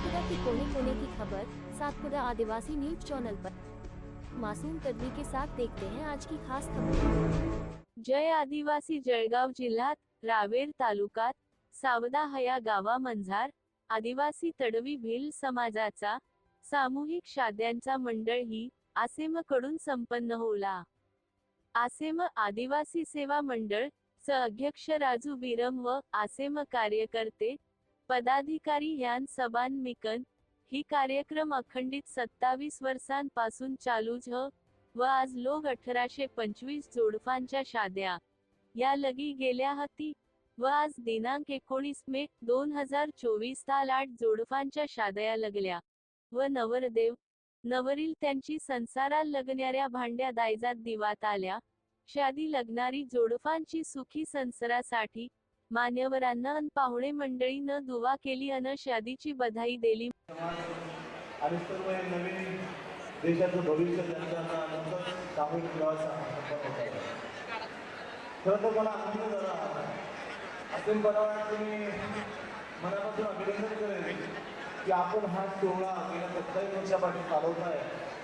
सातपुरा की कोने कोने की खबर सातपुरा आदिवासी न्यूज़ चैनल पर। मासूम तडवी के साथ देखते हैं आज की खास खबर। जय आदिवासी जळगाव जिल्ह्यात रावेर तालुक्यात सावदा हया गावा मंझार, आदिवासी तडवी भिल समाजाचा, सामूहिक शाद्यांचा मंडळ ही आसेम कडून संपन्न होला. आसेम आदिवासी सेवा मंडळ च अध्यक्ष राजू बिरम व आसेम कार्यकर्ते पदाधिकारी ह्यान सबान मिकन ही कार्यक्रम अखंडित सत्तावीस वर्षांपासून चालू झ व आज लोक अठराशे पंचवीस जोडफांच्या शाद्या. या लगी गेल्या हती व आज दिनांक एकोणीस मे दोन हजार चोवीस ताल आठ जोडफांच्या शादया लगल्या. व नवरदेव नवरील त्यांची संसारात लगणाऱ्या भांड्या दायजात दिवात आल्या. शादी लग्नारी जोडफांची सुखी संसारासाठी मान्यवरांना अन पाहुणे मंडळीनं दुवा केली अन शादीची बधाई दिली. आणि सर्व हे नवीन देशाचं भविष्य सामूहिक खरं तर मला आनंद झाला. असेल बनावा तुम्ही मनापासून अभिनंदन करेल की आपण हा सोहळा गेल्या सत्तावीस वर्षापासून चालवत आहे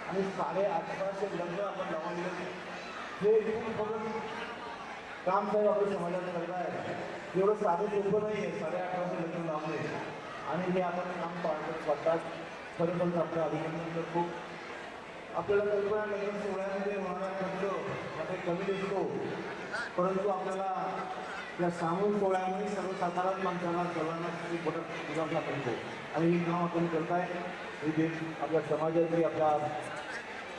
आणि साडे अठराशे लग्न आपण लावून दिले हे इथून बघून काम साहेब आपल्या समाजात करत एवढं साधं सोपं नाही आहे. साडे अठराशे लग्न लावले आणि हे आपण काम पाळत स्वतःच. खरोखर आपलं अभिनंदन करतो आपल्याला कल्पना लग्न सोहळ्यामध्ये होणारा खर्च मध्ये कमी दिसतो. परंतु आपल्याला या सामूहिक सोहळ्यामुळे सर्वसाधारण माणसांना सर्वांना खूप मोठा मुलाखा पडतो आणि हे काम आपण करताय. हे देश आपल्या समाजाची आपल्या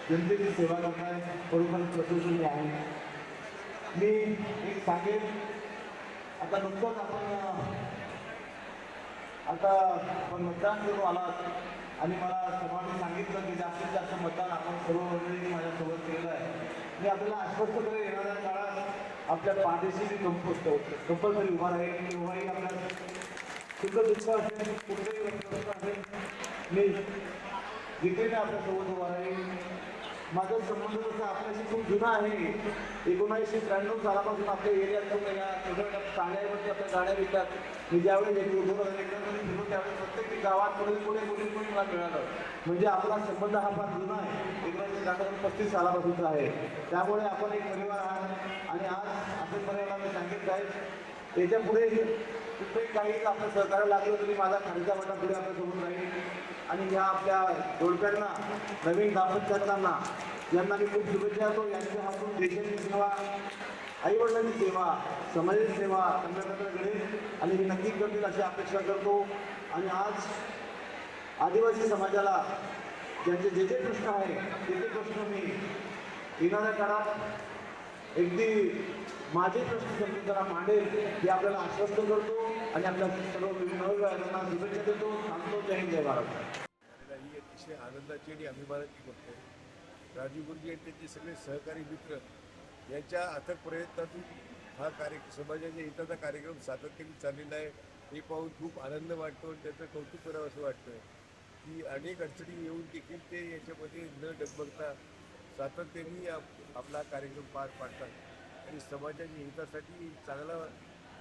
जनतेची सेवा करताय. खरोखर प्रदूषण आहे. मी एक सांगेन. आता नुकतंच आपण आता आपण मतदान करून आलात. आणि मला सर्वांनी सांगितलं की जास्तीत जास्त मतदान आपण सर्व मंडळींनी माझ्यासोबत केलेलं आहे. मी आपल्याला आश्वस्त करेल येणाऱ्या काळात आपल्या पाठीशी मी कंपोस्ट कंपल्सरी उभा राहील. किंवाही आपल्या सुख दुःख असेल कुठलंही असेल मी जिथे आपल्यासोबत उभा राहील माझा संबंध तसा आपल्याशी खूप जुना आहे. एकोणीसशे त्र्याण्णव सालापासून आपल्या एरियात या छोट्या चांगल्यावरती आपल्या गाड्या विकतात मी ज्यावेळी एक दोन हजार एकरमध्ये फिरलो त्यावेळी प्रत्येक गावात कुठे पुढे मुली मुली मला मिळालं म्हणजे आपला संबंध हा फार जुना आहे. एकोणीसशे त्र्याण्णव पस्तीस सालापासूनचा आहे. त्यामुळे आपण एक परिवार आहात. आणि आज असे परिवाराला सांगितलं आहे. याच्यापुढे कुठेही काही आपलं सहकार्य लागलं तरी माझा खालचा वाटा पुढे आपल्यासोबत राहील. आणि या आपल्या जोडप्यांना नवीन दाम्पत्यांना यांना मी खूप शुभेच्छा देतो. यांच्या हातून देशाची सेवा आईवडिलांची सेवा समाजाची सेवा संघटनाकडे घडेल आणि हे नक्की करतील अशी अपेक्षा करतो. आणि आज आदिवासी समाजाला ज्यांचे जे जे प्रश्न आहे ते ते प्रश्न मी येणाऱ्या काळात अगदी माझे प्रश्न जरा मांडेल हे आपल्याला आश्वस्त करतो आणि आपल्या सर्व नवविवाहांना शुभेच्छा देतो. सांगतो. जय हिंद जय भारत. ही अतिशय आनंदाची आणि अभिमानाची गोष्ट आहे. राजीव गुरुजी आणि त्यांचे सगळे सहकारी मित्र यांच्या अथक प्रयत्नातून हा कार्य समाजाच्या हिताचा कार्यक्रम सातत्याने चाललेला आहे. हे पाहून खूप आनंद वाटतो आणि त्याचं कौतुक करावं असं वाटतं की अनेक अडचणी येऊन देखील ते याच्यामध्ये न डगमगता सातत्याने आप- आपला कार्यक्रम पार पाडतात. आणि समाजाच्या हितासाठी चांगला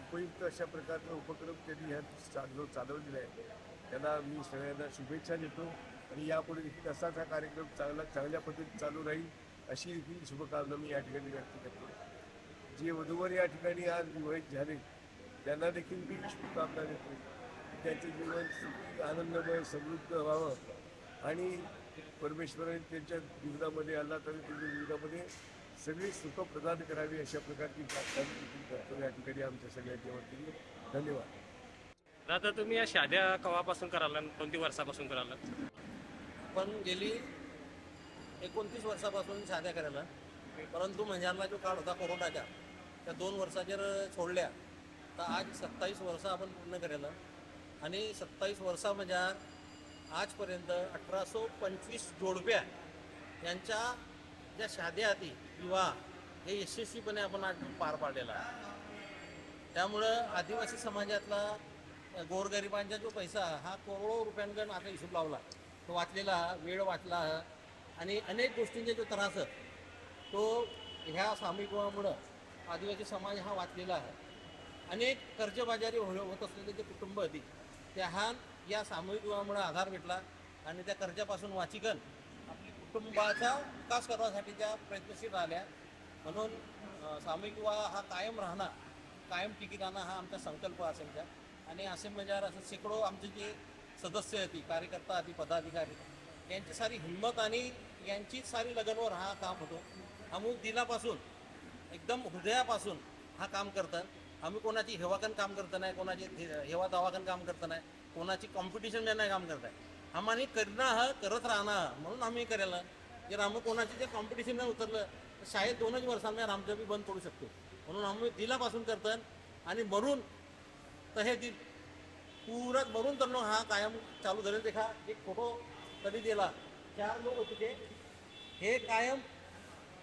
उपयुक्त अशा प्रकारचा उपक्रम त्यांनी ह्या चालव चालवलेला आहे. त्यांना मी सगळ्यांना शुभेच्छा देतो आणि यापुढे देखील असाच हा कार्यक्रम चांगला चांगल्या पद्धतीने चालू राहील अशी देखील शुभकामना मी या ठिकाणी व्यक्त करतो. जे वधूवर या ठिकाणी आज विवाहित झाले त्यांना देखील मी शुभकामना देतो. त्यांचं जीवन आनंदमय समृद्ध व्हावं आणि परमेश्वराने त्यांच्या जीवनामध्ये आला तर त्यांच्या जीवनामध्ये सगळी सुख प्रदान करावी अशा प्रकारची प्रार्थना मी देखील करतो. या ठिकाणी आमच्या सगळ्यांच्या वतीने धन्यवाद. आता तुम्ही या शाद्या कवापासून करायला कोणती वर्षापासून करायला पण गेली एकोणतीस वर्षापासून साध्या करायला. परंतु महिन्याला जो काळ होता कोरोनाच्या त्या दोन वर्षाच्या सोडल्या. तर आज सत्तावीस वर्ष आपण पूर्ण करायला. आणि सत्तावीस वर्षामध्ये आजपर्यंत अठराशे पंचवीस जोडप्या यांच्या ज्या शाद्या आधी विवाह हे यशस्वीपणे आपण आज पार पाडलेला आहे. त्यामुळं आदिवासी समाजातला गोरगरिबांचा जो पैसा हा करोडो रुपयांकडून आता हिशोब लावला. तो वाचलेला वेळ वाचला आणि अनेक गोष्टींचा जो त्रास तो ह्या सामूहिकमुळं आदिवासी समाज हा वाचलेला आहे. अनेक कर्जबाजारी हो होत असलेले जे कुटुंब होती त्या हा या सामूहिक विवाहामुळे आधार भेटला आणि त्या कर्जापासून वाचिकन आपली कुटुंबाचा विकास करण्यासाठी त्या प्रयत्नशील राहिल्या. म्हणून सामूहिक विवाह हा कायम राहणार कायम टिकी राहणं हा आमचा संकल्प असेल त्या. आणि असे म्हणजे असं शेकडो आमचे जे सदस्य होती कार्यकर्ता होती पदाधिकारी यांची सारी हिंमत आणि यांचीच सारी लगनवर हा काम होतो. आम्ही दिलापासून एकदम हृदयापासून हा काम करतात आम्ही कोणाची हेवाकन काम करत नाही कोणाची हेवा दावाकन काम करत नाही. कोणाची कॉम्पिटिशन नाही काम करत आहे आम्हाला करणं हा करत राहणार म्हणून आम्ही करायला जर आम्ही कोणाची जे कॉम्पिटिशन नाही उतरलं तर शाळेत दोनच वर्षांना आमचं बंद पडू शकतो म्हणून आम्ही दिलापासून करतात आणि मरून तर हे दिल पुरात मरून तर हा कायम चालू झालेला देखा एक फोटो कधी दिला. चार लोक होते ते. हे कायम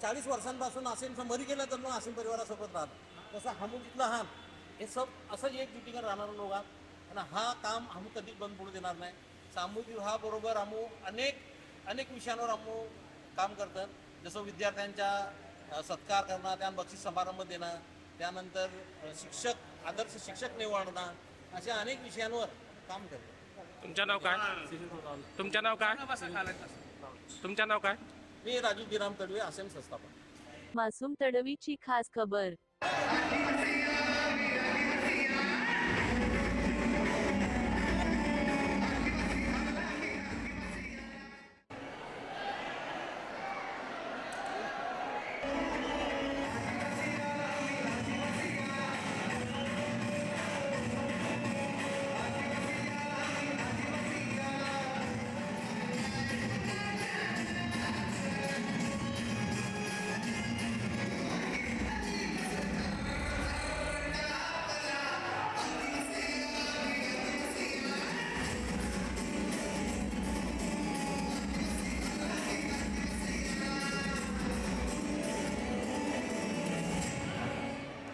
चाळीस वर्षांपासून असेल मरी गेलं तर मग असेल परिवारासोबत राहत तसं हमूजितला हा हे सब असंच एक जुटीकर राहणारा लोक आहात. आणि हा काम आम्ही कधीच बंद पडू देणार नाही. सामूहिक विवाहाबरोबर आम्ही अनेक अनेक विषयांवर आम्ही काम करतात जसं विद्यार्थ्यांच्या सत्कार करणं त्यांना बक्षीस समारंभ देणं त्यानंतर शिक्षक आदर्श शिक्षक निवडणं अशा अनेक विषयांवर काम करतात तुमचं नाव काय? तुमचं नाव काय? तुमचं नाव काय? मी राजू गिराम तडवे असेम संस्थापक. मासूम तडवीची खास खबर.